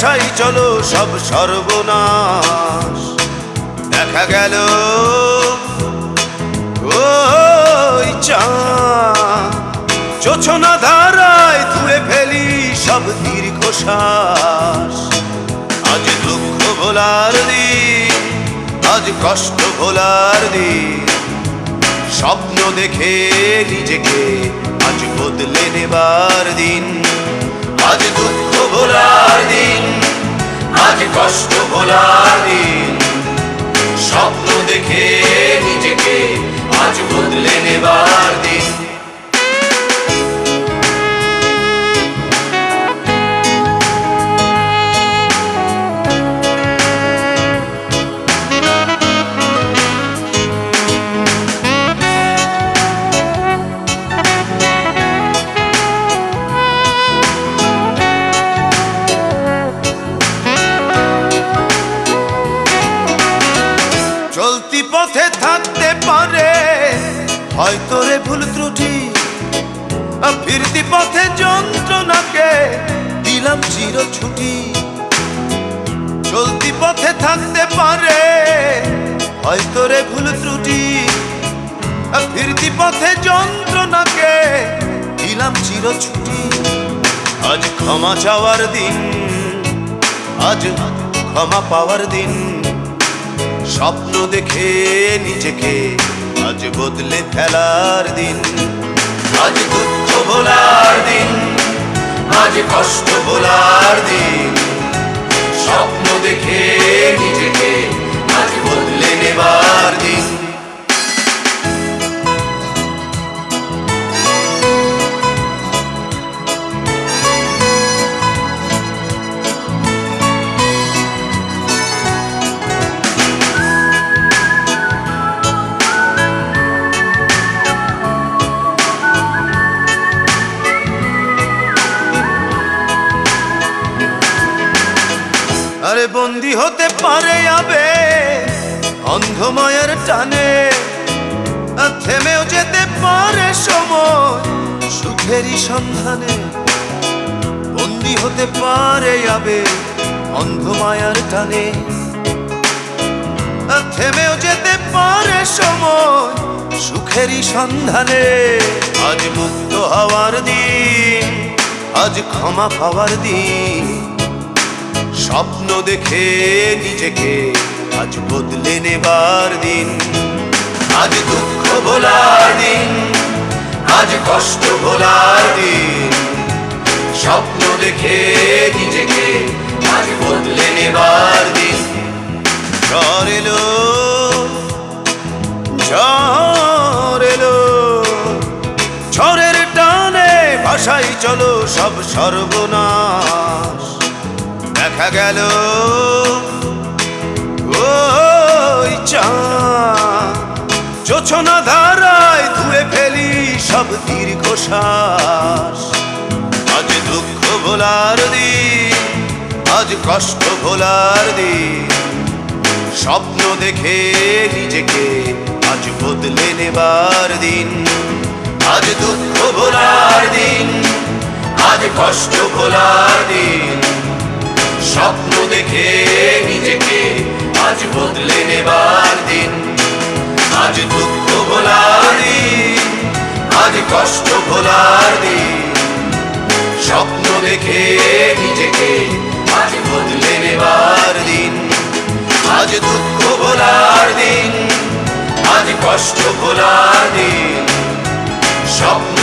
ঝড়ের চলো সব সর্বনাশ। দেখা গেল ওই চাঁদ। যোছনা ধারায় ধুয়ে ফেলি সব দীর্ঘশ্বাস। আজ দুঃখ ভোলার দিন, আজ কষ্ট ভোলার দিন। স্বপ্ন দেখে নিজেকে দিন স্বপ্ন দেখে নিজেকে আজ বদলে নেবার দিন। চলতি পথে থাকতে পারে। হয়তো রে ভুল ত্রুটি, ফিরতি পথে যন্ত্রণাকে দিলাম চির ছুটি। চলতি পথে থাকতে পারে, হয়তো রে ভুল ত্রুটি, ফিরতি পথে যন্ত্রণাকে দিলাম চির ছুটি। আজ ক্ষমা চাওয়ার দিন, আজ ক্ষমা পাওয়ার দিন। স্বপ্ন দেখে নিজেকে আজ বদলে ফেলার দিন। আজ দুঃখ ভোলার আরে বন্দি হতে পারে যাবে অন্ধময়ের টানে থেমেও যেতে পারে সময়। সুখেরই সন্ধানে বন্দি হতে পারে যাবে অন্ধমায়ার টানে। থেমেও যেতে পারে সময়, সুখেরই সন্ধানে। আজ মুক্ত হওয়ার দিন, আজ ক্ষমা পাওয়ার দিন। স্বপ্ন দেখে নিজেকে আজ বদলে নেবার দিন। আজ দুঃখ ভোলার দিন, আজ কষ্ট ভোলার দিন। স্বপ্ন দেখে নিজেকে আজ বদলে নেবার দিন। এলো, ঝড় এলো, ঝড়ের টানে ভাষাই চলো সব সর্বনাশ। দেখা গেল। ওই চাঁদ। যোছনা ধারায় ধুয়ে ফেলি সব দীর্ঘশ্বাস আজ দুঃখ ভোলার দিন, আজ কষ্ট ভোলার দিন। স্বপ্ন দেখে নিজেকে আজ বদলে নেবার দিন। আজ দুঃখ ভোলার দিন, আজ কষ্ট ভোলার দিন। আজ বদলে নেবার দিন, আজ দুঃখ ভোলার দিন, আজ কষ্ট ভোলার দিন। স্বপ্ন দেখে নিজেকে আজ বদলে নেবার দিন, আজ দুঃখ ভোলার দিন, আজ কষ্ট ভোলার দিন। স্বপ্ন